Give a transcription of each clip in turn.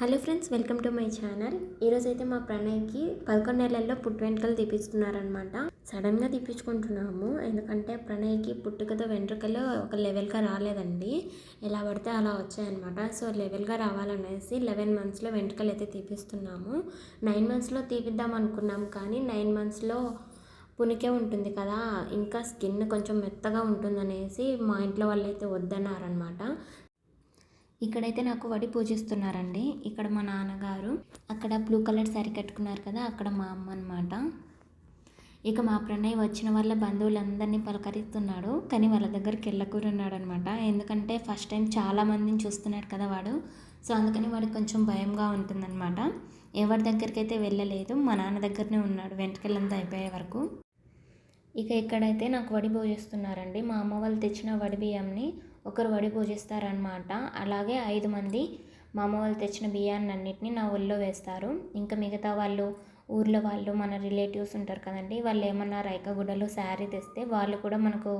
Hello friends welcome to my channel. ఈరోజు అయితే మా ప్రణయ్కి పదకొండు నెలల్లో పుట్టు వెంట్రుకలు తీపిస్తున్నారనమాట సడన్గా తీపించుకుంటున్నాము ఎందుకంటే ప్రణయ్కి పుట్టుకతో వెంట్రుకలు ఒక లెవెల్గా రాలేదండి. ఎలా పడితే అలా వచ్చాయన్నమాట. సో లెవెల్గా రావాలనేసి లెవెన్ మంత్స్లో వెంట్రుకలు అయితే తీపిస్తున్నాము. నైన్ మంత్స్లో తీపిద్దాం అనుకున్నాం కానీ నైన్ మంత్స్లో పునికే ఉంటుంది కదా. ఇంకా స్కిన్ కొంచెం మెత్తగా ఉంటుందనేసి మా ఇంట్లో వాళ్ళు అయితే వద్దన్నారనమాట ఇక్కడైతే నాకు వడి పూజిస్తున్నారండి. ఇక్కడ మా నాన్నగారు అక్కడ బ్లూ కలర్ శారీ కట్టుకున్నారు కదా అక్కడ మా అమ్మ అనమాట ఇక మా ప్రణయ్ వచ్చిన వాళ్ళ బంధువులందరినీ పలకరిస్తున్నాడు కానీ వాళ్ళ దగ్గరికి వెళ్ళకూరున్నాడు అనమాట ఎందుకంటే ఫస్ట్ టైం చాలా మందిని చూస్తున్నాడు కదా వాడు. సో అందుకని వాడికి కొంచెం భయంగా ఉంటుందన్నమాట. ఎవరి దగ్గరికి అయితే వెళ్ళలేదు మా నాన్న దగ్గరనే ఉన్నాడు వెంటకెళ్ళంతా అయిపోయే వరకు. ఇక ఇక్కడైతే నాకు వడి పూజిస్తున్నారండి. మా అమ్మ వాళ్ళు తెచ్చిన వడి బియ్యంని ఒకరు వడి పూజిస్తారనమాట అలాగే ఐదు మంది మా అమ్మ వాళ్ళు తెచ్చిన బియ్యాన్ని అన్నిటిని నా ఒళ్ళో వేస్తారు. ఇంకా మిగతా వాళ్ళు ఊర్లో వాళ్ళు మన రిలేటివ్స్ ఉంటారు కదండి వాళ్ళు ఏమన్నా రైకగుడ్డలు శారీ తెస్తే వాళ్ళు కూడా మనకు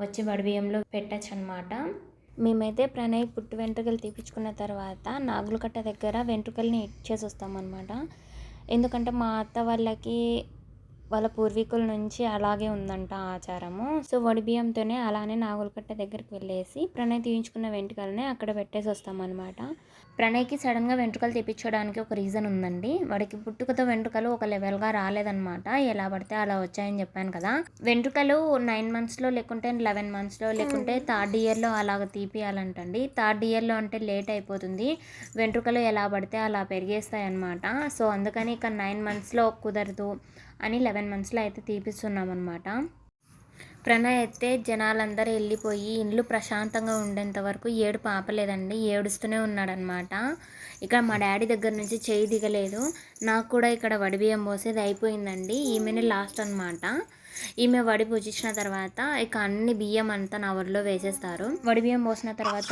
వచ్చి వడి బియ్యంలో పెట్టచ్చు అనమాట మేమైతే ప్రణయ్ పుట్టు వెంట్రుకలు తీపించుకున్న తర్వాత నాగులకట్ట దగ్గర వెంట్రుకల్ని ఇచ్చేసి వస్తామన్నమాట ఎందుకంటే మా అత్త వాళ్ళకి వాళ్ళ పూర్వీకుల నుంచి అలాగే ఉందంట ఆచారము. సో వడి బియ్యంతోనే అలానే నాగులకట్ట దగ్గరికి వెళ్ళేసి ప్రణయ్ తీయించుకున్న వెంట్రుకలని అక్కడ పెట్టేసి వస్తామన్నమాట ప్రణయ్కి సడన్గా వెంట్రుకలు తెప్పించడానికి ఒక రీజన్ ఉందండి. వాడికి పుట్టుకతో వెంట్రుకలు ఒక లెవెల్గా రాలేదన్నమాట. ఎలా పడితే అలా వచ్చాయని చెప్పాను కదా. వెంట్రుకలు నైన్ మంత్స్లో లేకుంటే లెవెన్ మంత్స్లో లేకుంటే థర్డ్ ఇయర్లో అలాగ తీపియాలంటండి. థర్డ్ ఇయర్లో అంటే లేట్ అయిపోతుంది. వెంట్రుకలు ఎలా పడితే అలా పెరిగేస్తాయి అన్నమాట సో అందుకని ఇక నైన్ మంత్స్లో కుదరదు అని లెవెన్ మంత్స్లో అయితే తీపిస్తున్నాం అనమాట ప్రణయ్ అయితే జనాలందరూ వెళ్ళిపోయి ఇండ్లు ప్రశాంతంగా ఉండేంత వరకు ఏడు పాపలేదండి ఏడుస్తూనే ఉన్నాడనమాట ఇక్కడ మా డాడీ దగ్గర నుంచి చేయి దిగలేదు. నాకు కూడా ఇక్కడ వడిబియ్యం పోసేది అయిపోయిందండి ఈమెనే లాస్ట్ అనమాట ఈమె వడి పూజించిన తర్వాత ఇక అన్ని బియ్యం అంతా నా ఒడిలో వేసేస్తారు. వడి బియ్యం పోసిన తర్వాత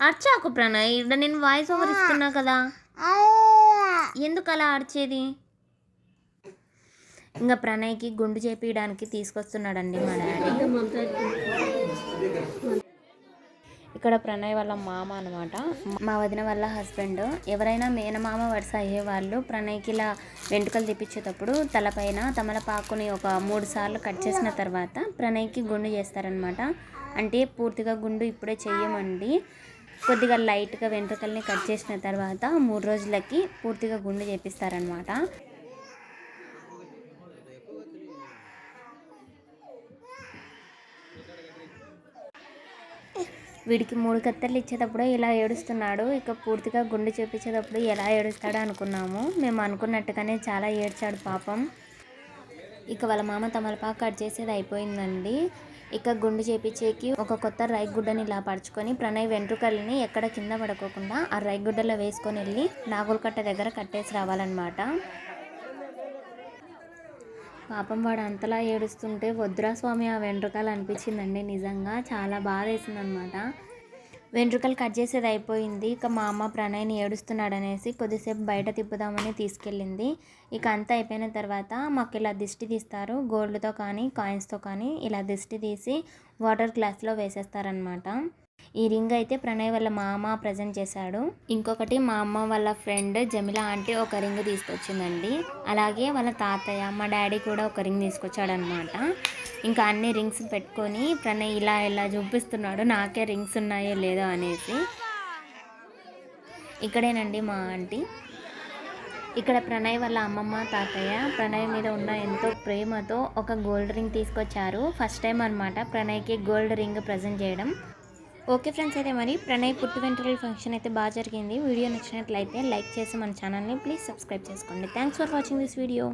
అర్చాకు ప్రణయ్ ఇక్కడ నేను వాయిస్ ఓవర్ ఇస్తున్నా కదా. ఎందుకు అలా అరిచేది? ఇంకా ప్రణయ్కి గుండు చేపించడానికి తీసుకొస్తున్నాడండి మా డాడీ. ఇక్కడ ప్రణయ్ వాళ్ళ మామ అనమాట మా వదిన వాళ్ళ హస్బెండ్. ఎవరైనా మేనమామ వరుస అయ్యే వాళ్ళు ప్రణయ్కి ఇలా వెంట్రుకలు తెప్పించేటప్పుడు తలపైన తమలపాకుని ఒక మూడు సార్లు కట్ చేసిన తర్వాత ప్రణయ్కి గుండు చేస్తారనమాట అంటే పూర్తిగా గుండు ఇప్పుడే చెయ్యమండి. కొద్దిగా లైట్గా వెంట్రుకల్ని కట్ చేసిన తర్వాత మూడు రోజులకి పూర్తిగా గుండు చేపిస్తారనమాట వీడికి మూడు కత్తెరలు ఇచ్చేటప్పుడు ఇలా ఏడుస్తున్నాడు. ఇక పూర్తిగా గుండె చేపించేటప్పుడు ఎలా ఏడుస్తాడో అనుకున్నాము. మేము అనుకున్నట్టుగానే చాలా ఏడ్చాడు పాపం. ఇక వాళ్ళ మామ తమలపాకు కట్ చేసేది అయిపోయిందండి. ఇక గుండు చేపించేకి ఒక కొత్త రైగుడ్డని ఇలా పరుచుకొని ప్రణయ్ వెంట్రుకల్ని ఎక్కడ కింద పడుకోకుండా ఆ రైగుడ్డలో వేసుకొని వెళ్ళి నాగులకట్ట దగ్గర కట్టేసి రావాలన్నమాట. పాపం వాడు అంతలా ఏడుస్తుంటే వద్దురా స్వామి ఆ వెంట్రుకలు అనిపించిందండి నిజంగా. చాలా బాధ వేసిందనమాట. వెంట్రుకలు కట్ చేసేది అయిపోయింది. ఇక మా అమ్మ ప్రణయ్ని ఏడుస్తున్నాడనేసి కొద్దిసేపు బయట తిప్పుదామని తీసుకెళ్ళింది. ఇక అంతా అయిపోయిన తర్వాత మాకు ఇలా దిష్టి తీస్తారు. గోల్డ్తో కానీ కాయిన్స్తో కానీ ఇలా దిష్టి తీసి వాటర్ గ్లాస్లో వేసేస్తారనమాట. ఈ రింగ్ అయితే ప్రణయ్ వాళ్ళ మామ ప్రజెంట్ చేశాడు. ఇంకొకటి మా అమ్మ వాళ్ళ ఫ్రెండ్ జమిల ఆంటీ ఒక రింగ్ తీసుకొచ్చిందండి. అలాగే వాళ్ళ తాతయ్య మా డాడీ కూడా ఒక రింగ్ తీసుకొచ్చాడనమాట ఇంకా అన్ని రింగ్స్ పెట్టుకొని ప్రణయ్ ఇలా ఇలా చూపిస్తున్నాడు నాకే రింగ్స్ ఉన్నాయో లేదో అనేసి. ఇక్కడేనండి మా ఆంటీ ఇక్కడ ప్రణయ్ వాళ్ళ అమ్మమ్మ తాతయ్య ప్రణయ్ మీద ఉన్న ఎంతో ప్రేమతో ఒక గోల్డ్ రింగ్ తీసుకొచ్చారు. ఫస్ట్ టైం అనమాట ప్రణయ్కి గోల్డ్ రింగ్ ప్రజెంట్ చేయడం. ఓకే ఫ్రెండ్స్ అయితే మరి ప్రణయ్ పుట్టు వెంట్రుకల ఫంక్షన్ అయితే బాగా జరిగింది. వీడియో నచ్చినట్లయితే లైక్ చేసి మన ఛానల్ని ప్లీజ్ సబ్స్క్రైబ్ చేసుకోండి. Thanks for watching this video